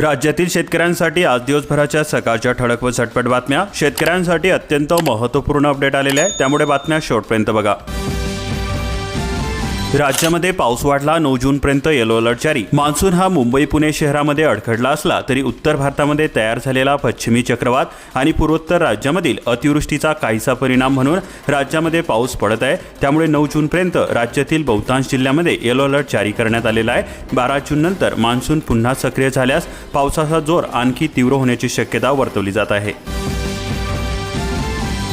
राज्यातील शेतकऱ्यांसाठी आज दिवसभराच्या सकाळच्या ठळक व झटपट बातम्या. शेतकऱ्यांसाठी अत्यंत महत्त्वपूर्ण अपडेट आलेले आहे. त्यामुळे बातम्या शेवटपर्यंत बघा. राज्यामध्ये पाऊस वाढला नऊ जूनपर्यंत येलो अलर्ट जारी. मान्सून हा मुंबई पुणे शहरामध्ये अडखडला असला तरी उत्तर भारतामध्ये तयार झालेला पश्चिमी चक्रवात आणि पूर्वोत्तर राज्यामधील अतिवृष्टीचा काहीसा परिणाम म्हणून राज्यामध्ये पाऊस पडत आहे. त्यामुळे नऊ जूनपर्यंत राज्यातील बहुतांश जिल्ह्यामध्ये येलो अलर्ट जारी करण्यात आलेला आहे. बारा जूननंतर मान्सून पुन्हा सक्रिय झाल्यास पावसाचा जोर आणखी तीव्र होण्याची शक्यता वर्तवली जात आहे.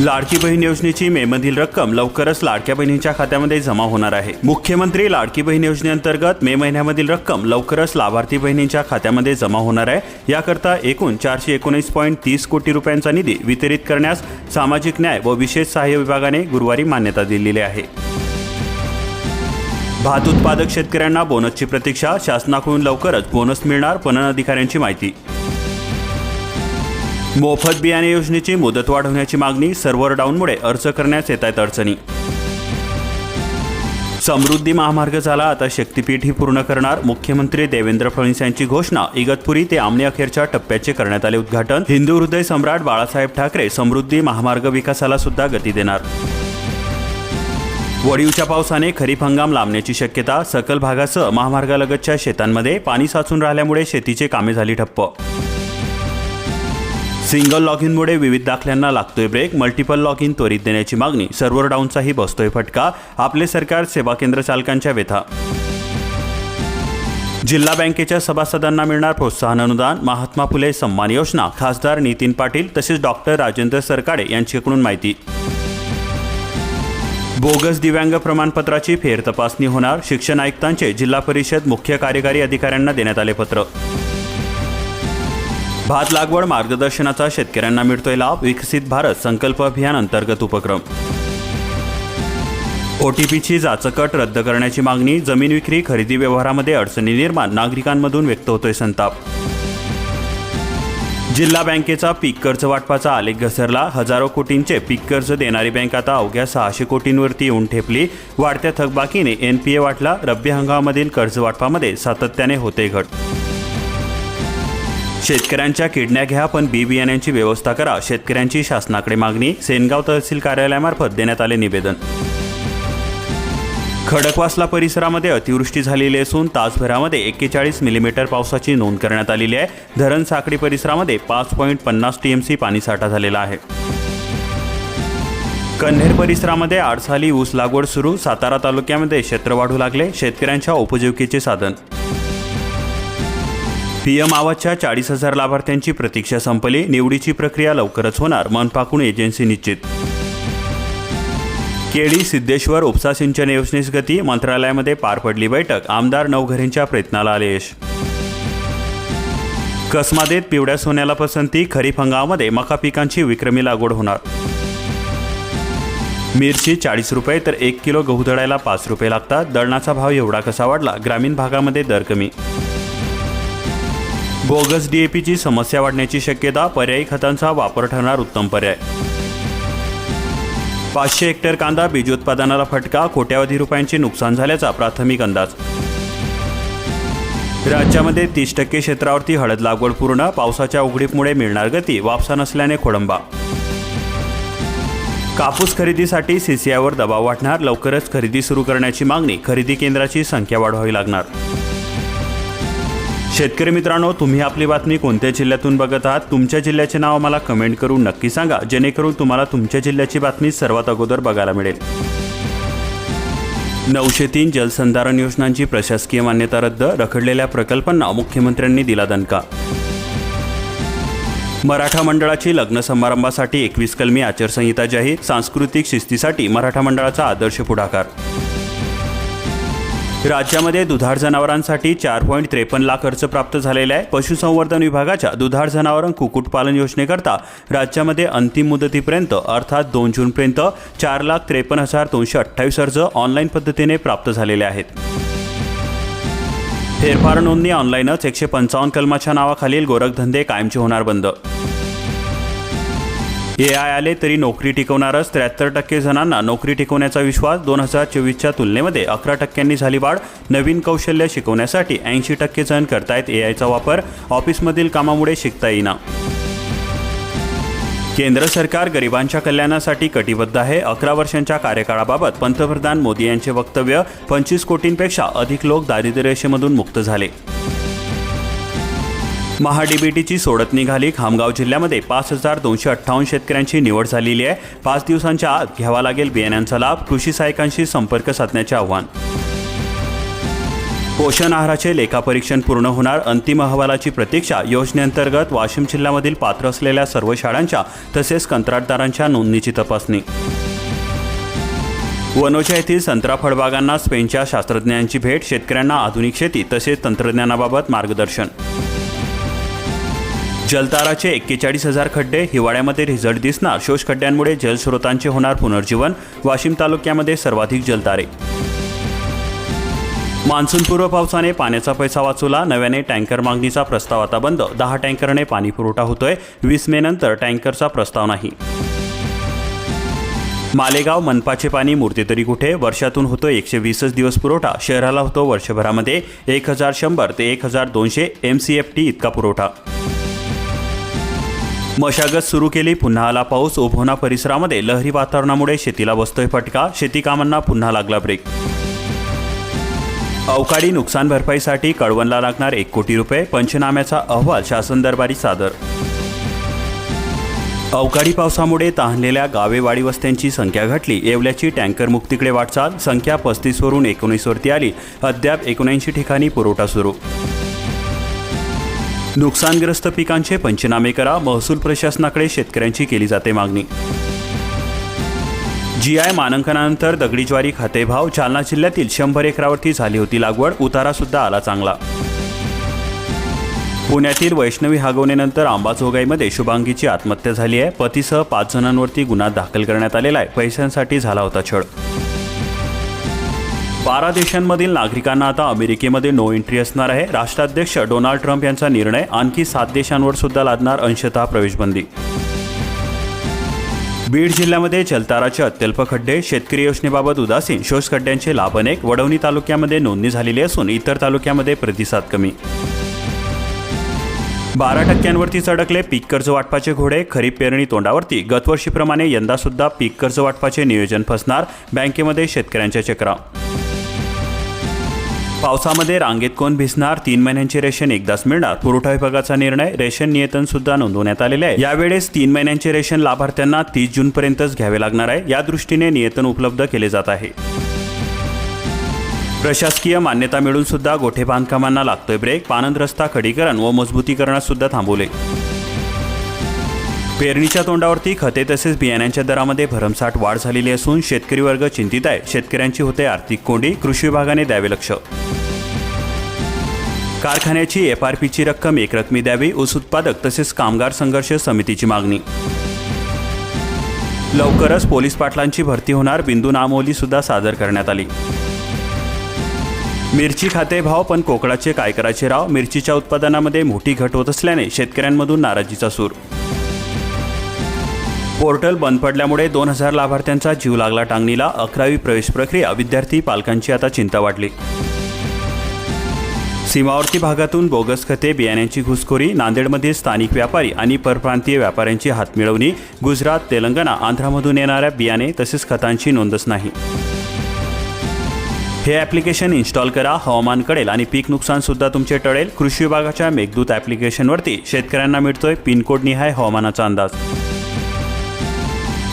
लाडकी बहीण योजनेची मेमधील रक्कम लवकरच लाडक्या बहिणींच्या खात्यामध्ये जमा होणार आहे. मुख्यमंत्री लाडकी बहीण योजनेअंतर्गत मे महिन्यामधील रक्कम लवकरच लाभार्थी बहिणींच्या खात्यामध्ये जमा होणार आहे. याकरता एकूण चारशे एकोणीस पॉईंट तीस कोटी रुपयांचा निधी वितरित करण्यास सामाजिक न्याय व विशेष सहाय्य विभागाने गुरुवारी मान्यता दिलेली आहे. भात उत्पादक शेतकऱ्यांना बोनसची प्रतीक्षा शासनाकडून लवकरच बोनस मिळणार पणन अधिकाऱ्यांची माहिती. मोफत बियाणे योजनेची मुदत वाढवण्याची मागणी सर्व्हर डाऊनमुळे अर्ज करण्यास येत आहेत अडचणी. समृद्धी महामार्ग झाला आता शक्तीपीठ ही पूर्ण करणार. मुख्यमंत्री देवेंद्र फडणवीस यांची घोषणा इगतपुरी ते आमने अखेरच्या टप्प्याचे करण्यात आले उद्घाटन. हिंदू हृदय सम्राट बाळासाहेब ठाकरे समृद्धी महामार्ग विकासाला सुद्धा गती देणार. वडीवच्या पावसाने खरीप हंगाम लांबण्याची शक्यता सकल भागासह महामार्गालगतच्या शेतांमध्ये पाणी साचून राहिल्यामुळे शेतीचे कामे झाली ठप्प. सिंगल लॉग इनमुळे विविध दाखल्यांना लागतोय ब्रेक मल्टिपल लॉग इन त्वरित देण्याची मागणी. सर्व्हर डाऊनचाही बसतोय फटका. आपले सरकार सेवा केंद्र चालकांच्या व्यथा. जिल्हा बँकेच्या सभासदांना मिळणार प्रोत्साहन अनुदान. महात्मा फुले सन्मान योजना. खासदार नितीन पाटील तसेच डॉक्टर राजेंद्र सरकाडे यांच्याकडून माहिती. बोगस दिव्यांग प्रमाणपत्राची फेरतपासणी होणार. शिक्षण आयुक्तांचे जिल्हा परिषद मुख्य कार्यकारी अधिकाऱ्यांना देण्यात आले पत्र. भात लागवड मार्गदर्शनाचा शेतकऱ्यांना मिळतोय लाभ विकसित भारत संकल्प अभियान अंतर्गत उपक्रम. ओटीपीची जाचकट रद्द करण्याची मागणी जमीन विक्री खरेदी व्यवहारामध्ये अडचणी निर्माण नागरिकांमधून व्यक्त होतोय संताप. जिल्हा बँकेचा पीक कर्ज वाटपाचा आलेख घसरला हजारो कोटींचे पीक कर्ज देणारी बँक आता अवघ्या सहाशे कोटींवरती येऊन ठेपली. वाढत्या थकबाकीने एनपीए वाटला रब्बी हंगामामधील कर्ज वाटपामध्ये सातत्याने होते घट. शेतकऱ्यांच्या किडण्या घ्या पण बी बियाण्यांची व्यवस्था करा शेतकऱ्यांची शासनाकडे मागणी सेनगाव तहसील कार्यालयामार्फत देण्यात आले निवेदन. खडकवासला परिसरामध्ये अतिवृष्टी झालेली असून तासभरामध्ये एक्केचाळीस मिलीमीटर पावसाची नोंद करण्यात आलेली आहे. धरण साखळी परिसरामध्ये पाच पॉईंट पन्नास टीएमसी पाणीसाठा झालेला आहे. कन्हेर परिसरामध्ये आडसाली ऊस लागवड सुरू सातारा तालुक्यामध्ये क्षेत्र वाढू लागले शेतकऱ्यांच्या उपजीविकेचे साधन पीएम आवाजच्या चाळीस हजार लाभार्थ्यांची प्रतीक्षा संपली. निवडीची प्रक्रिया लवकरच होणार मनपाकून एजन्सी निश्चित. केडी सिद्धेश्वर उपसा सिंचन योजनेस गती मंत्रालयामध्ये पार पडली बैठक आमदार नवघरेंच्या प्रयत्नाला आले यश कसमादेत पिवळ्या सोन्याला पसंती खरीप हंगामामध्ये मका पिकांची विक्रमी लागवड होणार. मिरची चाळीस रुपये तर एक किलो गहू दळायला पाच रुपये लागतात दळणाचा भाव एवढा कसा वाढला ग्रामीण भागामध्ये दर कमी. बोगस डीएपीची समस्या वाढण्याची शक्यता पर्यायी खतांचा वापर ठरणार उत्तम पर्याय. पाचशे हेक्टर कांदा बीजोत्पादनाला फटका कोट्यावधी रुपयांचे नुकसान झाल्याचा प्राथमिक अंदाज. राज्यामध्ये तीस टक्के क्षेत्रावरती हळद लागवड पूर्ण पावसाच्या उघडीपमुळे मिळणार गती वापसा नसल्याने खोडंबा. कापूस खरेदीसाठी सीसीआयवर दबाव वाढणार लवकरच खरेदी सुरू करण्याची मागणी खरेदी केंद्राची संख्या वाढवावी लागणार. शेतकरी मित्रांनो तुम्ही आपली बातमी कोणत्या जिल्ह्यातून बघत आहात? तुमच्या जिल्ह्याचे नाव मला कमेंट करून नक्की सांगा. जेणेकरून तुम्हाला तुमच्या जिल्ह्याची बातमी सर्वात अगोदर बघायला मिळेल. नऊशे तीन जलसंधारण योजनांची प्रशासकीय मान्यता रद्द रखडलेल्या प्रकल्पांना मुख्यमंत्र्यांनी दिला दणका. मराठा मंडळाची लग्न समारंभासाठी एकवीस कलमी आचारसंहिता जाहीर सांस्कृतिक शिस्तीसाठी मराठा मंडळाचा आदर्श पुढाकार. राज्यामध्ये दुधाळ जनावरांसाठी चार पॉईंट त्रेपन्न लाख खर्च प्राप्त झालेला आहे. पशुसंवर्धन विभागाच्या दुधाळ जनावरं कुक्कुटपालन योजनेकरता राज्यामध्ये अंतिम मुदतीपर्यंत अर्थात दोन जूनपर्यंत चार लाख त्रेपन्न हजार दोनशे अठ्ठावीस अर्ज ऑनलाईन पद्धतीने प्राप्त झालेले आहेत. फेरफार नोंदणी ऑनलाईनच एकशे पंचावन्न कलमाच्या नावाखालील गोरखधंदे कायमचे होणार बंद. ए आय आले तरी नोकरी टिकवणारच त्र्याहत्तर टक्के जणांना नोकरी टिकवण्याचा विश्वास दोन हजार चोवीसच्या तुलनेमध्ये अकरा टक्क्यांनी झाली वाढ. नवीन कौशल्य शिकवण्यासाठी ऐंशी टक्के जण करतायत ए आयचा वापर. ऑफिसमधील कामामुळे शिकता येईना. केंद्र सरकार गरिबांच्या कल्याणासाठी कटिबद्ध आहे. अकरा वर्षांच्या कार्यकाळाबाबत पंतप्रधान मोदी यांचे वक्तव्य पंचवीस कोटींपेक्षा अधिक लोक दारिद्र्यरेषेमधून मुक्त झाले. महाडीबीटीची सोडत निघाली. खामगाव जिल्ह्यामध्ये पाच हजार दोनशे अठ्ठावन्न शेतकऱ्यांची निवड झालेली आहे. पाच दिवसांच्या आत घ्यावा लागेल बियाण्यांचा लाभ. कृषी सहाय्यकांशी संपर्क साधण्याचे आव्हान. पोषण आहाराचे लेखापरीक्षण पूर्ण होणार. अंतिम अहवालाची प्रतीक्षा योजनेअंतर्गत वाशिम जिल्ह्यामधील पात्र असलेल्या सर्व शाळांच्या तसेच कंत्राटदारांच्या नोंदणीची तपासणी. वनोजा येथील संत्रा फळबागांना स्पेनच्या शास्त्रज्ञांची भेट. शेतकऱ्यांना आधुनिक शेती तसेच तंत्रज्ञानाबाबत मार्गदर्शन. जलताराचे एक्केचाळीस हजार खड्डे हिवाळ्यामध्ये रिझल्ट दिसणार. शोष खड्ड्यांमुळे जलस्रोतांचे होणार पुनर्जीवन. वाशिम तालुक्यामध्ये सर्वाधिक जलतारे. मान्सूनपूर्व पावसाने पाण्याचा पैसा वाचवला. नव्याने टँकर मागणीचा प्रस्ताव आता बंद. दहा टँकरने पाणी पुरवठा होतोय. वीस मे नंतर टँकरचा प्रस्ताव नाही. मालेगाव मनपाचे पाणी मूर्ती तरी कुठे? वर्षातून होतो एकशे वीसच दिवस पुरवठा. शहराला होतो वर्षभरामध्ये एक हजार शंभर ते एक हजार दोनशे एम सी एफ टी इतका पुरवठा. मशागत सुरू केली पुन्हा आला पाऊस. ओभोना परिसरामध्ये लहरी वातावरणामुळे शेतीला बसतोय फटका. शेती कामांना पुन्हा लागला ब्रेक अवकाळी नुकसान भरपाईसाठी कळवणला लागणार एक कोटी रुपये. पंचनाम्याचा अहवाल शासन दरबारी सादर. अवकाळी पावसामुळे तहानलेल्या गावेवाडी वस्त्यांची संख्या घटली. येवल्याची टँकर मुक्तीकडे वाटचाल. संख्या पस्तीसवरून एकोणीसवरती आली. अद्याप एकोणऐंशी ठिकाणी पुरवठा सुरू. नुकसानग्रस्त पिकांचे पंचनामे करा महसूल प्रशासनाकडे शेतकऱ्यांची केली जाते मागणी. जी आय मानांकनानंतर दगडी ज्वारी खातेभाव जालना जिल्ह्यातील शंभर एकरावरती झाली होती लागवड उतारा सुद्धा आला चांगला. पुण्यातील वैष्णवी हागवणेनंतर अंबाजोगाईमध्ये शुभांगीची आत्महत्या झाली आहे. पतीसह पाच जणांवरती गुन्हा दाखल करण्यात आलेला आहे. पैशांसाठी झाला होता छळ. बारा देशांमधील नागरिकांना आता अमेरिकेमध्ये नो एंट्री असणार आहे. राष्ट्राध्यक्ष डोनाल्ड ट्रम्प यांचा निर्णय आणखी सात देशांवर सुद्धा लादणार अंशतः प्रवेशबंदी. बीड जिल्ह्यामध्ये जलताराचे अत्यल्प खड्डे शेतकरी योजनेबाबत उदासीन शोष खड्ड्यांचे लाभ अनेक वडवणी तालुक्यामध्ये नोंदणी झालेली असून इतर तालुक्यामध्ये प्रतिसाद कमी. बारा टक्क्यांवरती चढकले पीक कर्ज वाटपाचे घोडे खरीप पेरणी तोंडावरती गतवर्षीप्रमाणे यंदा सुद्धा पीक कर्ज वाटपाचे नियोजन फसणार बँकेमध्ये शेतकऱ्यांच्या चक्रा. पावसामध्ये रांगेत कोण भिसणार तीन महिन्यांचे रेशन एकदाच मिळणार. पुरवठा विभागाचा निर्णय रेशन नियतन सुद्धा नोंदवण्यात आलेले आहे. यावेळेस तीन महिन्यांचे रेशन लाभार्थ्यांना तीस जून पर्यंतच घ्यावे लागणार आहे. या दृष्टीने नियतन उपलब्ध केले जात आहे. प्रशासकीय मान्यता मिळून सुद्धा गोठे बांधकामांना लागतोय ब्रेक. पानंद रस्ता खडीकरण व मजबूतीकरणात सुद्धा थांबवले. पेरणीच्या तोंडावरती खते तसेच बियाण्यांच्या दरामध्ये भरमसाठ वाढ झालेली असून शेतकरी वर्ग चिंतित आहे. शेतकऱ्यांची होते आर्थिक कोंडी कृषी विभागाने द्यावे लक्ष. कारखान्याची एफ आर पीची रक्कम एकरकमी द्यावी ऊस उत्पादक तसेच कामगार संघर्ष समितीची मागणी. लवकरच पोलीस पाटलांची भरती होणार बिंदू नामोली सुद्धा सादर करण्यात आली. मिरची खाते भाव पण कोकणाचे काय करायचे राव? मिरचीच्या उत्पादनामध्ये मोठी घट होत असल्याने शेतकऱ्यांमधून नाराजीचा सूर पोर्टल बंद पडल्यामुळे दोन हजार लाभार्थ्यांचा जीव लागला टांगणीला. अकरावी प्रवेश प्रक्रिया. विद्यार्थी पालकांची आता चिंता वाढली सीमावर्ती भागातून बोगस खते बियाण्यांची घुसखोरी नांदेडमध्ये स्थानिक व्यापारी आणि परप्रांतीय व्यापाऱ्यांची हातमिळवणी. गुजरात तेलंगणा आंध्रामधून येणाऱ्या बियाणे तसेच खतांची नोंदच नाही. हे ॲप्लिकेशन इन्स्टॉल करा. हवामान कळेल आणि पीक नुकसानसुद्धा तुमचे टळेल. कृषी विभागाच्या मेघदूत ॲप्लिकेशनवरती शेतकऱ्यांना मिळतोय पिनकोडनिहाय हवामानाचा अंदाज.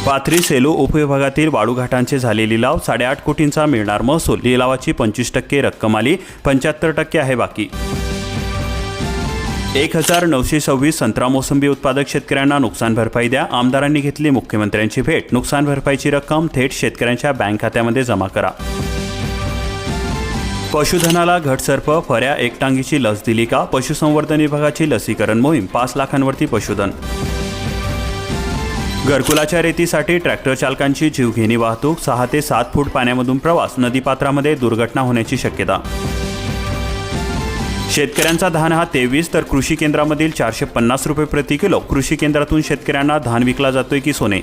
पाथरी सेलू उपविभागातील वाळूघाटांचे झाले लिलाव साडेआठ कोटींचा मिळणार महसूल. लिलावाची पंचवीस टक्के रक्कम आली. पंच्याहत्तर टक्के आहे बाकी. एक हजार नऊशे सव्वीस संत्रा मोसंबी उत्पादक शेतकऱ्यांना नुकसान भरपाई द्या. आमदारांनी घेतली मुख्यमंत्र्यांची भेट. नुकसान भरपाईची रक्कम थेट शेतकऱ्यांच्या बँक खात्यामध्ये जमा करा. पशुधनाला घटसर्प फऱ्या एकटांगीची लस दिली का? पशुसंवर्धन विभागाची लसीकरण मोहीम. पाच लाखांवरती पशुधन. घरकुलाच्या रेतीसाठी ट्रॅक्टर चालकांची जीवघेणी वाहतूक सहा ते सात फूट पाण्यामधून प्रवास नदीपात्रामध्ये दुर्घटना होण्याची शक्यता. शेतकऱ्यांचा धान हा तेवीस तर कृषी केंद्रामधील चारशे पन्नास रुपये प्रति किलो. कृषी केंद्रातून शेतकऱ्यांना धान विकला जातोय की सोने?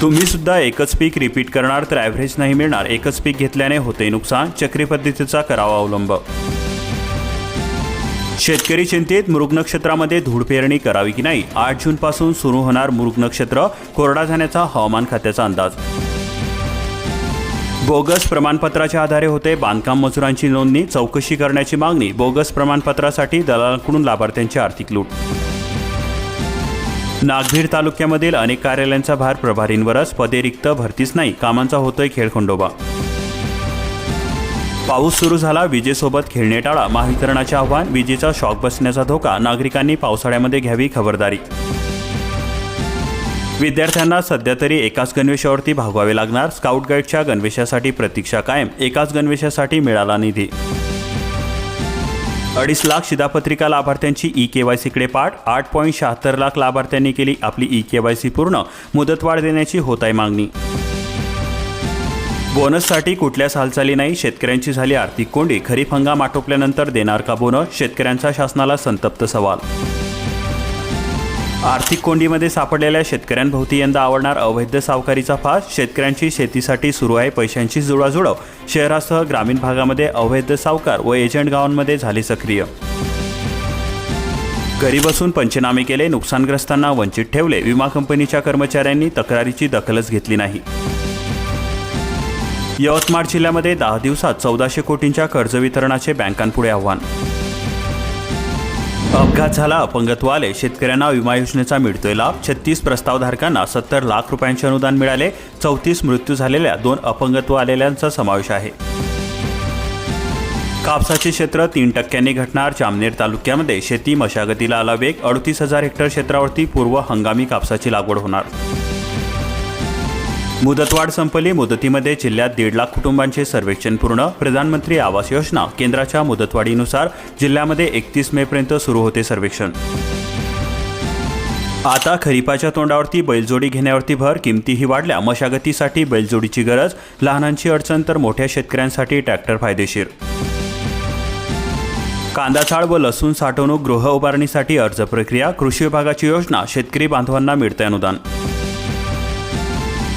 तुम्ही सुद्धा एकच पीक रिपीट करणार तर ॲव्हरेज नाही मिळणार. एकच पीक घेतल्याने होते नुकसान. चक्री पद्धतीचा करावा अवलंब. शेतकरी चिंतित मृग नक्षत्रामध्ये धूळ पेरणी करावी की नाही? आठ जून पासून सुरू होणार मृग नक्षत्र कोरडा जाण्याचा हवामान खात्याचा अंदाज. बोगस प्रमाणपत्राच्या आधारे होते बांधकाम मजुरांची नोंदणी चौकशी करण्याची मागणी बोगस प्रमाणपत्रासाठी दलालांकडून लाभार्थ्यांची आर्थिक लूट. नागभीड तालुक्यामधील अनेक कार्यालयांचा भार प्रभारींवरच पदे रिक्त भरतीच नाही कामांचा होतोय खेळखंडोबा. पाऊस सुरू झाला विजेसोबत खेळणे टाळा. महावितरणाचे आव्हान विजेचा शॉक बसण्याचा धोका नागरिकांनी पावसाळ्यामध्ये घ्यावी खबरदारी. विद्यार्थ्यांना सध्या तरी एकाच गणवेशावरती भागवावे लागणार. स्काउट गाईडच्या गणवेशासाठी प्रतीक्षा कायम एकाच गणवेशासाठी मिळाला निधी. अडीच लाख शिधापत्रिका लाभार्थ्यांची ई के वाय सीकडे पाठ. आठ पॉईंट शहात्तर लाख लाभार्थ्यांनी केली आपली ई के वाय सी पूर्ण. मुदतवाढ देण्याची होत आहे मागणी. बोनससाठी कुठल्याच हालचाली नाही. शेतकऱ्यांची झाली आर्थिक कोंडी. खरीप हंगाम आटोपल्यानंतर देणार का बोनस? शेतकऱ्यांचा शासनाला संतप्त सवाल. आर्थिक कोंडीमध्ये सापडलेल्या शेतकऱ्यांभोवती यंदा आवडणार अवैध सावकारीचा फास. शेतकऱ्यांची शेतीसाठी सुरू आहे पैशांची जुळाजुळव. शहरासह ग्रामीण भागामध्ये अवैध सावकार व एजंट गावांमध्ये झाले सक्रिय. घरी बसून पंचनामे केले नुकसानग्रस्तांना वंचित ठेवले. विमा कंपनीच्या कर्मचाऱ्यांनी तक्रारीची दखलच घेतली नाही. यवतमाळ जिल्ह्यामध्ये दहा दिवसात चौदाशे कोटींच्या कर्ज वितरणाचे बँकांपुढे आव्हान. अपघात झाला. अपंगत्व आले शेतकऱ्यांना विमा योजनेचा मिळतोय लाभ. छत्तीस प्रस्तावधारकांना सत्तर लाख रुपयांचे अनुदान मिळाले. चौतीस मृत्यू झालेल्या दोन अपंगत्व आलेल्यांचा समावेश आहे. कापसाचे क्षेत्र तीन टक्क्यांनी घटणार. जामनेर तालुक्यामध्ये शेती मशागतीला आला वेग अडतीस हजार हेक्टर क्षेत्रावरती पूर्व हंगामी कापसाची लागवड होणार. मुदतवाढ संपली मुदतीमध्ये जिल्ह्यात दीड लाख कुटुंबांचे सर्वेक्षण पूर्ण. प्रधानमंत्री आवास योजना केंद्राच्या मुदतवाढीनुसार जिल्ह्यामध्ये एकतीस मे पर्यंत सुरू होते सर्वेक्षण. आता खरीपाच्या तोंडावरती बैलजोडी घेण्यावरती भर किमतीही वाढल्या मशागतीसाठी बैलजोडीची गरज लहानांची अडचण तर मोठ्या शेतकऱ्यांसाठी ट्रॅक्टर फायदेशीर. कांदा चाळ व लसूण साठवणूक गृह उभारणीसाठी अर्ज प्रक्रिया कृषी विभागाची योजना शेतकरी बांधवांना मिळते अनुदान.